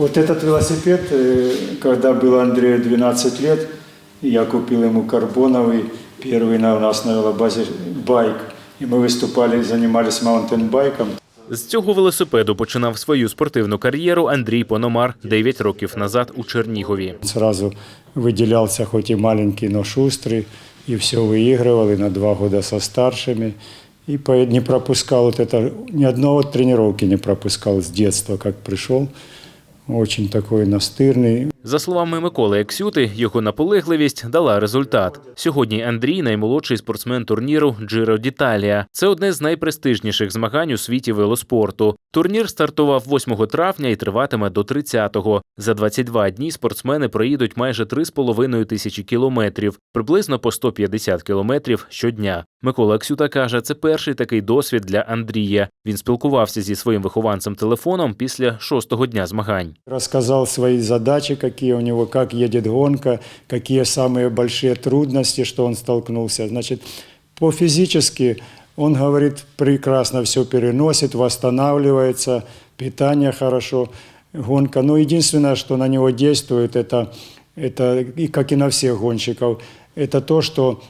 Вот этот велосипед, э, когда было Андрею 12 лет, я купил ему карбоновый, первый на, у нас на велобазе байк. И мы выступали, занимались маунтинбайком. З цього велосипеду починав свою спортивну кар'єру Андрій Пономар 9 років назад у Чернігові. Сразу выделялся хоть и маленький, но шустрый, и все выигрывал, и на два года со старшими. И по- не пропускал вот это, ни одного тренировки не пропускал с детства, как пришел. Очень такой настырный, За словами Миколи Ексюти, його наполегливість дала результат. Сьогодні Андрій наймолодший спортсмен турніру Джиро d'Italia. Це одне з найпрестижніших змагань у світі велоспорту. Турнір стартував 8 травня і триватиме до 30-го. За 22 дні спортсмени проїдуть майже 3,5 тисячі кілометрів, приблизно по 150 кілометрів щодня. Микола Ексюта каже, це перший такий досвід для Андрія. Він спілкувався зі своїм вихованцем телефоном після шостого дня змагань. Рассказал свои задачи, какие у него, как едет гонка, какие самые большие трудности, что он столкнулся. Значит, по физически он говорит, прекрасно все переносит, восстанавливается, питание хорошо, гонка. Но единственное, что на него действует, это, это и как и на всех гонщиков, это то, что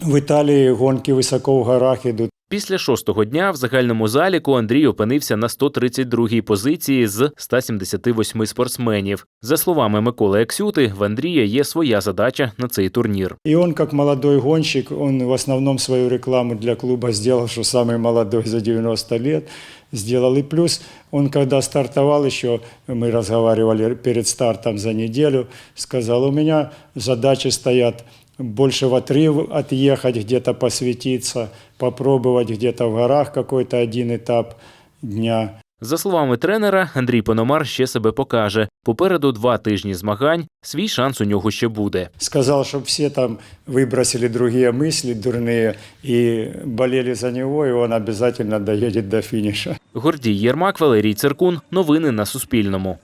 в Италии гонки высоко в горах идут. Після шостого дня в загальному заліку Андрій опинився на 132-й позиції з 178 спортсменів. За словами Миколи Ексюти, в Андрія є своя задача на цей турнір. И он, как молодой гонщик, он в основном свою рекламу для клуба сделал, что самый молодой за 90 лет сделал. Плюс он, когда стартовал еще, мы разговаривали перед стартом за неделю, сказал, у меня задачи стоят больше в отрыв отъехать, где-то посвятиться, попробовать где-то в горах какой-то один этап дня. За словами тренера, Андрій Пономар ще себе покаже. Попереду два тижні змагань. Свій шанс у нього ще буде. Сказал, чтобы все там выбросили другие мысли дурные и болели за него, и он обязательно доедет до финиша. Гордій Єрмак, Валерій Циркун. Новини на Суспільному.